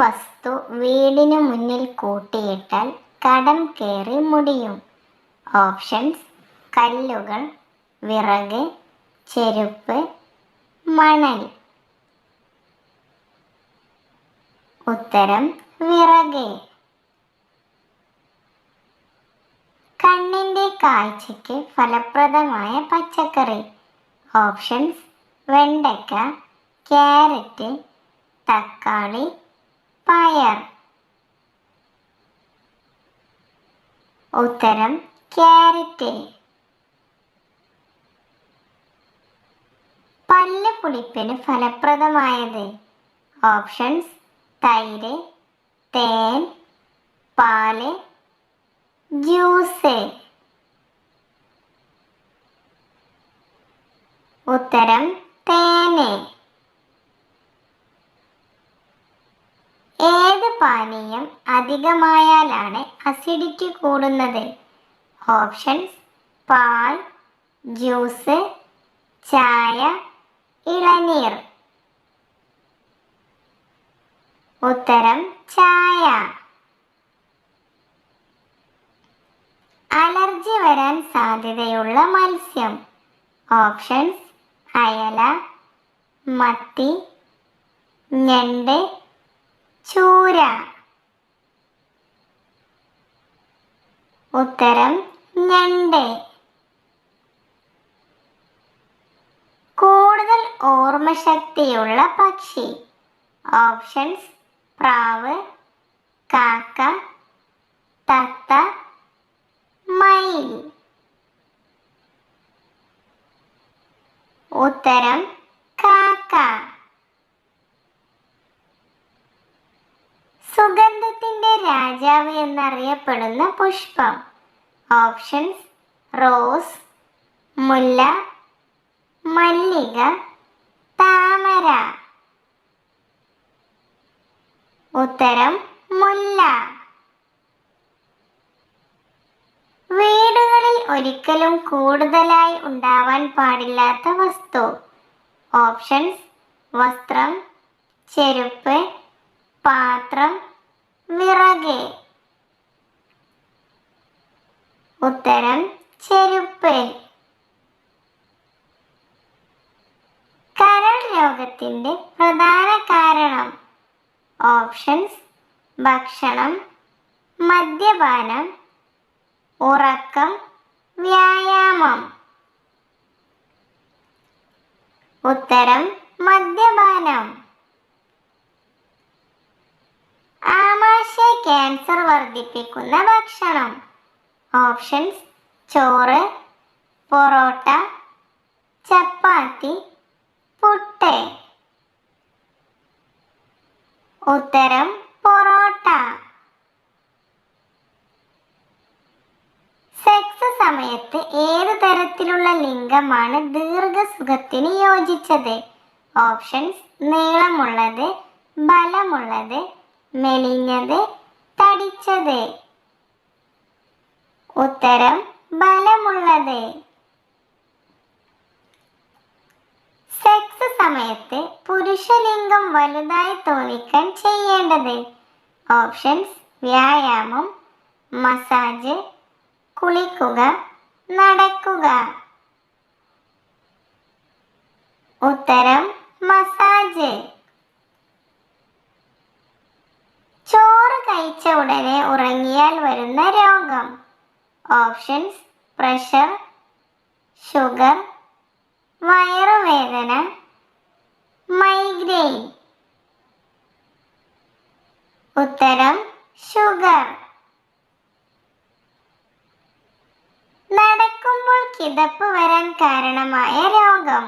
വസ്തു വീടിനു മുന്നിൽ കൂട്ടിയിട്ടാൽ കടം കയറി മുടിയും. ഓപ്ഷൻസ് കല്ലുകൾ വിറക് ചെരുപ്പ് മണൽ. ഉത്തരം വിറക്. കണ്ണിന്റെ കാഴ്ചയ്ക്ക് ഫലപ്രദമായ പച്ചക്കറി. ഓപ്ഷൻസ് വെണ്ടയ്ക്ക ക്യാരറ്റ് തക്കാളി പയർ ഉത്തരം ക്യാരറ്റ്. പല്ല് പുളിപ്പിന് ഫലപ്രദമായത്. ഓപ്ഷൻസ് തൈര് തേൻ പാൽ ജ്യൂസ്. ഉത്തരം തേന് ഏത് പാനീയം അധികമായാലാണ് അസിഡിറ്റി കൂടുന്നത്. ഓപ്ഷൻസ് പാൽ ജ്യൂസ് ചായ ഇളനീർ. ഉത്തരം ചായ. അലർജി വരാൻ സാധ്യതയുള്ള മത്സ്യം. ഓപ്ഷൻസ് അയല മത്തി ഞണ്ട് ചൂര. ഉത്തരം ഞണ്ട്. കൂടുതൽ ഓർമ്മശക്തിയുള്ള പക്ഷി. ഓപ്ഷൻസ് പ്രാവ് കാക്ക തത്ത മയിൽ. ഉത്തരം കാക്ക. സുഗന്ധത്തിന്റെ രാജാവ് എന്നറിയപ്പെടുന്ന പുഷ്പം. ഓപ്ഷൻസ് റോസ് മുല്ല മല്ലിക താമര. ഉത്തരം മുല്ല. വീടുകളിൽ ഒരിക്കലും കൂടുതലായി ഉണ്ടാവാൻ പാടില്ലാത്ത വസ്തു. ഓപ്ഷൻസ് വസ്ത്രം ചെരുപ്പ് പാത്രം വിറക്. ഉത്തരം ചെരുപ്പ്. കരൾ രോഗത്തിന്റെ പ്രധാന കാരണം. ഓപ്ഷൻസ് ഭക്ഷണം മദ്യപാനം ഉറക്കം വ്യായാമം. ഉത്തരം മദ്യപാനം ആമാശയ വർദ്ധിപ്പിക്കുന്ന ഭക്ഷണം. ഓപ്ഷൻസ് ചോറ് പൊറോട്ട ചപ്പാത്തി പുട്ട്. ഉത്തരം പൊറോട്ട. സെക്സ് സമയത്ത് ഏത് തരത്തിലുള്ള ലിംഗമാണ് ദീർഘസുഖത്തിന് യോജിച്ചത്? ഓപ്ഷൻസ് നീളമുള്ളത് ബലമുള്ളത് മെലിഞ്ഞത് തടിച്ചത് ഉത്തരം ബലമുള്ളത്. സെക്സ് സമയത്ത് പുരുഷലിംഗം വലുതായി തോന്നിക്കാൻ ചെയ്യേണ്ടത്. ഓപ്ഷൻസ് വ്യായാമം മസാജ് കുളിക്കുക നടക്കുക. ഉത്തരം മസാജ്. ഉറങ്ങിയാൽ വരുന്ന രോഗം. ഓപ്ഷൻസ് പ്രഷർ ഷുഗർ വയറുവേദന മൈഗ്രെയിൻ ഉത്തരം ഷുഗർ നടക്കുമ്പോൾ കിതപ്പ് വരാൻ കാരണമായ രോഗം.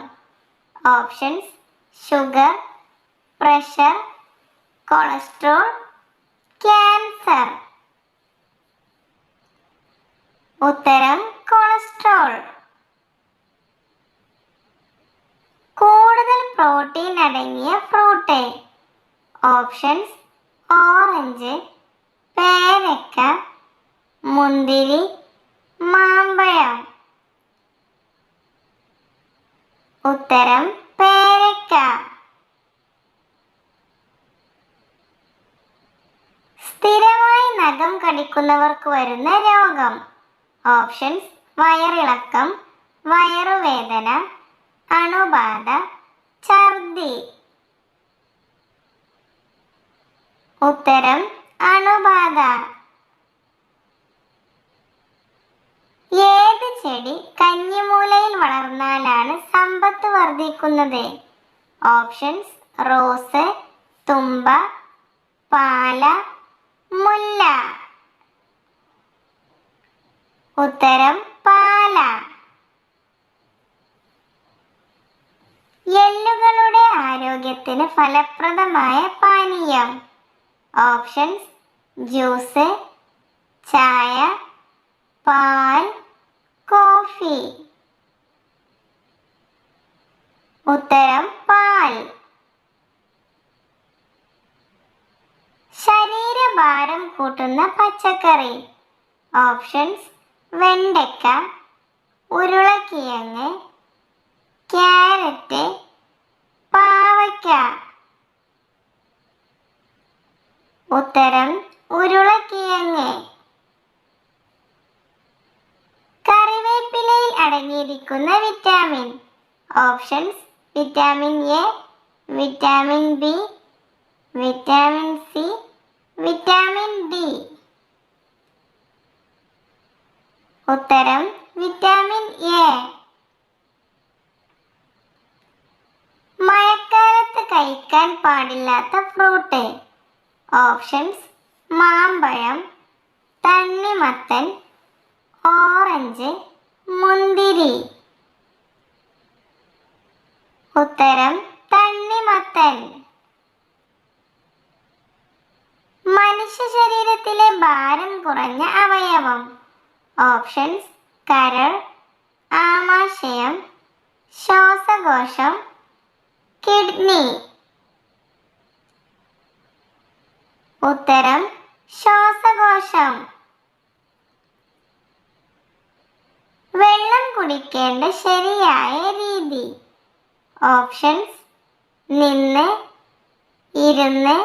Options sugar pressure cholesterol cancer ഉത്തരം കൊളസ്ട്രോൾ. കൂടുതൽ പ്രോട്ടീൻ അടങ്ങിയ ഫ്രൂട്ട്. ഓപ്ഷൻസ് ഓറഞ്ച് പേരക്ക മുന്തിരി മാമ്പഴം. ഉത്തരം പേരക്ക. സ്ഥിരമായി നഖം കടിക്കുന്നവർക്ക് വരുന്ന രോഗം. ഓപ്ഷൻസ് വയറിളക്കം വയറുവേദന അണുബാധ ഛർദി. ഉത്തരം അണുബാധ. ഏത് ചെടി കഞ്ഞിമൂലയിൽ വളർന്നാലാണ് സമ്പത്ത് വർദ്ധിക്കുന്നത്? ഓപ്ഷൻസ് റോസ് തുമ്പ പാല മുല്ല. ഉത്തരം പാല. എല്ലുകളുടെ ആരോഗ്യത്തിന് ഫലപ്രദമായ പാനീയം. ഓപ്ഷൻസ് ജ്യൂസ് ചായ പാൽ കോഫി. ഉത്തരം പാൽ. ശരീരഭാരം കൂട്ടുന്ന പച്ചക്കറി. ഓപ്ഷൻസ് വെണ്ടയ്ക്ക ഉരുളക്കിഴങ്ങ് ക്യാരറ്റ് പാവയ്ക്ക. ഉത്തരം ഉരുളക്കിഴങ്ങ്. കറിവേപ്പിലയിൽ അടങ്ങിയിരിക്കുന്ന vitamin. Options vitamin A vitamin B vitamin C vitamin D. ഉത്തരം വിറ്റാമിൻ എ മഴക്കാലത്ത് കഴിക്കാൻ പാടില്ലാത്ത ഫ്രൂട്ട് ഓപ്ഷൻസ് മാമ്പഴം തണ്ണിമത്തൻ ഓറഞ്ച് മുന്തിരി. ഉത്തരം തണ്ണിമത്തൻ. മനുഷ്യ ശരീരത്തിലെ ഭാരം കുറഞ്ഞ അവയവം. ഓപ്ഷൻസ് കരൾ ആമാശയം ശ്വാസകോശം കിഡ്നി. ഉത്തരം ശ്വാസകോശം. വെള്ളം കുടിക്കേണ്ട ശരിയായ രീതി. ഓപ്ഷൻസ് നിന്ന് ഇരുന്ന്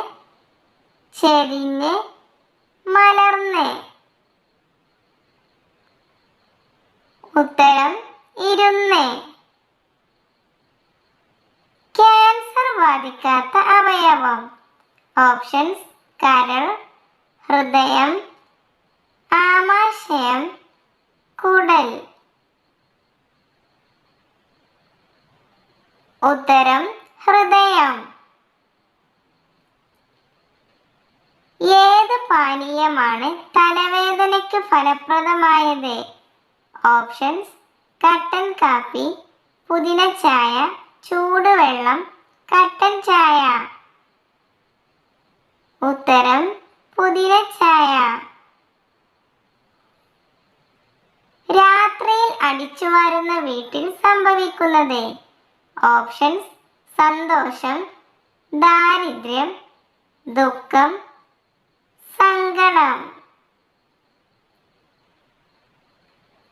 ചെരിഞ്ഞ് മലർന്ന് ഉത്തരം ഇരുന്ന് ക്യാൻസർ ബാധിക്കാത്ത അവയവം. ഓപ്ഷൻസ് കരൾ ഹൃദയം ആമാശയം കുടൽ. ഉത്തരം ഹൃദയം. ഏത് പാനീയമാണ് തലവേദനയ്ക്ക് ഫലപ്രദമായത്? ഓപ്ഷൻസ് കട്ടൻ കാപ്പി പുതിന ചായ ചൂടുവെള്ളം കട്ടൻ ചായ. ഉത്തരം പുതിന ചായ. രാത്രിയിൽ അടിച്ചു വരുന്ന വീട്ടിൽ സംഭവിക്കുന്നത്. ഓപ്ഷൻസ് സന്തോഷം ദാരിദ്ര്യം ദുഃഖം സങ്കടം.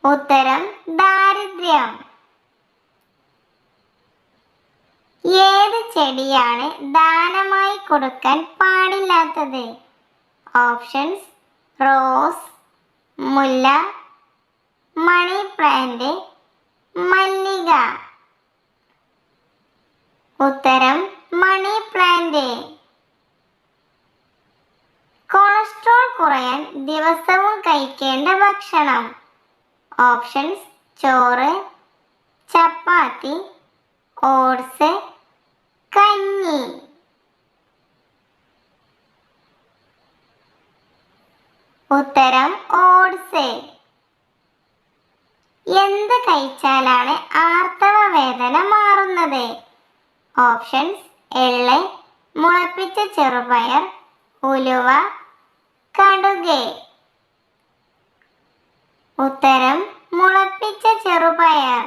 ഉത്തരം ദാരിദ്ര്യം. ഏത് ചെടിയാണ് ദാനമായി കൊടുക്കാൻ പാടില്ലാത്തത്? ഓപ്ഷൻസ് റോസ് മുല്ല മണി പ്ലാന്റ് മല്ലിക. ഉത്തരം മണി പ്ലാന്റ്. കൊളസ്ട്രോൾ കുറയാൻ ദിവസവും കഴിക്കേണ്ട ഭക്ഷണം. ഓപ്ഷൻസ് ചോറ് ചപ്പാത്തി ഓട്സ് ഉത്തരം ഓട്സ്. എന്ത് കഴിച്ചാലാണ് ആർത്തവ വേദന മാറുന്നത്? ഓപ്ഷൻസ് എള്ള് മുളപ്പിച്ച ചെറുപയർ ഉലുവ കടുക്. ഉത്തരം മുളപ്പിച്ച ചെറുപയർ.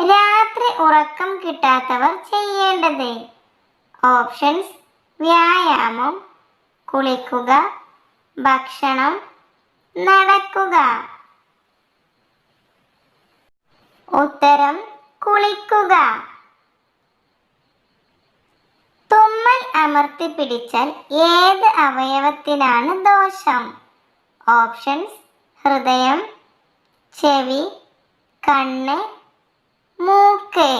രാത്രി ഉറക്കം കിട്ടാത്തവർ ചെയ്യേണ്ടത്? ഓപ്ഷൻസ് വ്യായാമം കുളിക്കുക ഭക്ഷണം നടക്കുക. ഉത്തരം കുളിക്കുക. തുമ്മൽ അമർത്തി പിടിച്ചാൽ ഏത് അവയവത്തിനാണ് ദോഷം? ഓപ്ഷൻസ് ഹൃദയം ചെവി കണ്ണ് മൂക്ക്.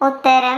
ഉത്തരം